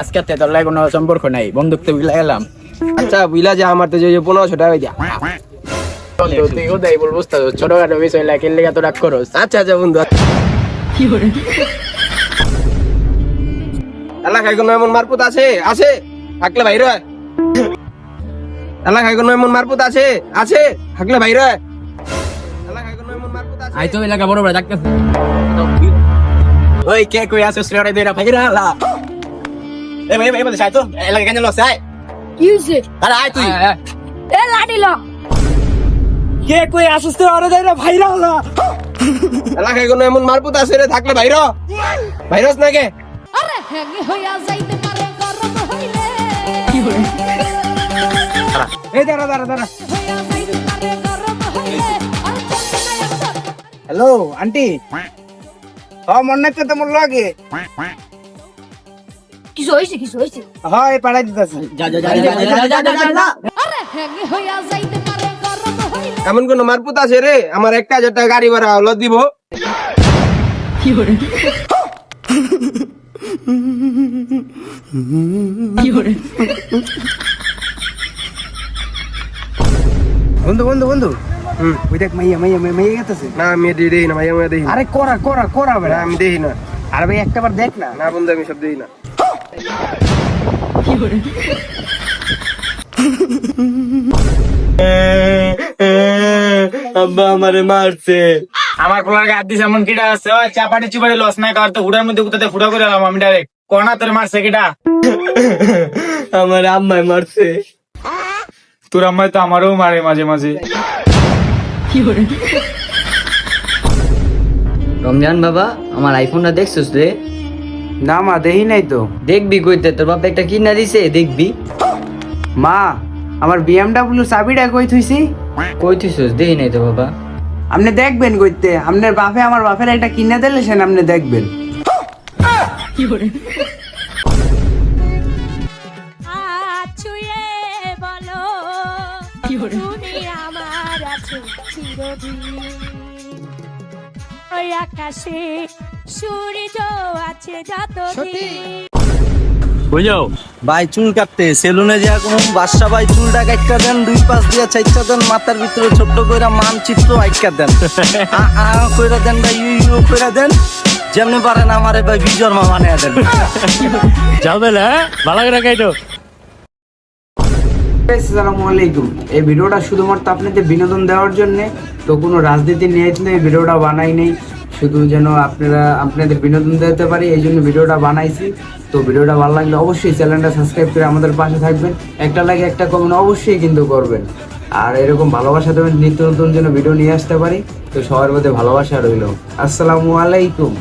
আজকে তে তোর লাগে কোনো সম্পর্ক নাই বন্ধুত্ব বিলা গেলাম। আচ্ছা বুঝলা যে আমার তো যে পনেরোশো টাকা দিয়া তুই কোথায় বল ছোটখাটো বিষয় লাগে লেগে তো রাগ করস। আচ্ছা আচ্ছা বন্ধু। এলাকায় কোনো এমন মারপুত আছে? আছে? থাকলে বাইরে হয়। এলাকায় কোনো এমন মারপুত আছে? আছে? থাকলে বাইরে হয়। এলাকায় কোনো এমন মারপুত আছে? আই তো এলাকা বড় বড় ডাকতেছে। ওই কে কই আছে শ্রেয়া দেরা ভাইরা লা। এ ভাই ভাই বলে সাই তো এলাকা কেন লস আয়। কি হয়েছে আরে আয় তুই। এ লাঠি ল। কে কই আসুস তো আরে দেরা ভাইরা লা। এলাকায় কোনো এমন মারপুত আছে রে থাকলে বাইরে হ। বাইরস না কে আরে হ্যাঙ্গে হইয়া যাইতে পারে গরম হইলে। এই দাঁড়া দাঁড়া দাঁড়া। Hello aunty. হ্যাঁ মন নাই তো মন লাগে কিছু হইছে কিছু হইছে হ্যাঁ এই পাড়াই দিতেছে যা যা যা যা যা যা আরে হ্যাঙ্গে হইয়া যাইতে পারে গরম হইলে এমন কোন মারপুত আছে রে আমার একটা হাজার টাকা গাড়ি ভাড়া হলো দিব বন্ধু বন্ধু বন্ধু ওই দেখ মাইয়া মাইয়া মাইয়া মাইয়া গেতেছে না আমি দেখি না আমি দেখি না। আরে করা করা করা না বেড়া আমি দেখি না আরে ভাই একটা বার দেখ না না বন্ধু আমি সব দেখি না আব্বা আমারে মারছে আমার গায়ে হাত দিছে এমন কিটা আছে ওই চাপাটি চুপাটি লস না কর তো হুড়ার মধ্যে উঠাতে ফুটা করে এলাম আমি ডাইরেক্ট কোনা তোর মারছে কিটা আমার আম্মাই মারছে তোর আম্মাই তো আমারও মারে মাঝে মাঝে রমজান বাবা আমার আইফোনটা দেখছিস রে? না মা দেহি নাই তো। দেখবি কইতে তোর বাপ একটা কিনা দিছে দেখবি। মা আমার বিএমডাব্লিউ চাবিটা কই থুইছি? কই থিসস দেখি নাই তো বাবা। আপনি দেখবেন কইতে আপনার বাপে আমার বাপের একটা কিনে দিলে সেন আপনি দেখবেন। ছুঁয়ে বলো? তুমি আমার আছো চিরদিন। ওই আকাশে সূর্য আছে যতদিন। বুঝো ভাই চুল কাটতে। সেলুনে যা কোন বাদশা ভাই চুলটা কাটকা দেন দুই পাশ দিয়া চাইটা দেন মাথার ভিতরে ছোট্ট কইরা মানচিত্র আইকা দেন। আ আ কইরা দেন ভাই ইউ ইউ কইরা দেন। যেমনি পারেন আমারে ভাই বিজর মা মানে দেন যাবে না ভালো করে কাইটো। আসসালামু আলাইকুম। এই ভিডিওটা শুধুমাত্র আপনাদের বিনোদন দেওয়ার জন্য, তো কোনো রাজনীতি নিয়ে কিন্তু এই ভিডিওটা বানাই নেই। শুধু যেন আপনারা, আপনাদের বিনোদন দিতে পারি, এই জন্য ভিডিওটা বানাইছি। তো ভিডিওটা ভালো লাগলে অবশ্যই চ্যানেলটা সাবস্ক্রাইব করে আমাদের পাশে থাকবেন। একটা লাগে একটা কমেন্ট অবশ্যই কিন্তু করবেন। আর এরকম ভালোবাসা দেবেন, নিত্য নতুন যেন ভিডিও নিয়ে আসতে পারি, তো সবার মধ্যে ভালোবাসা রইল। আসসালামু আলাইকুম।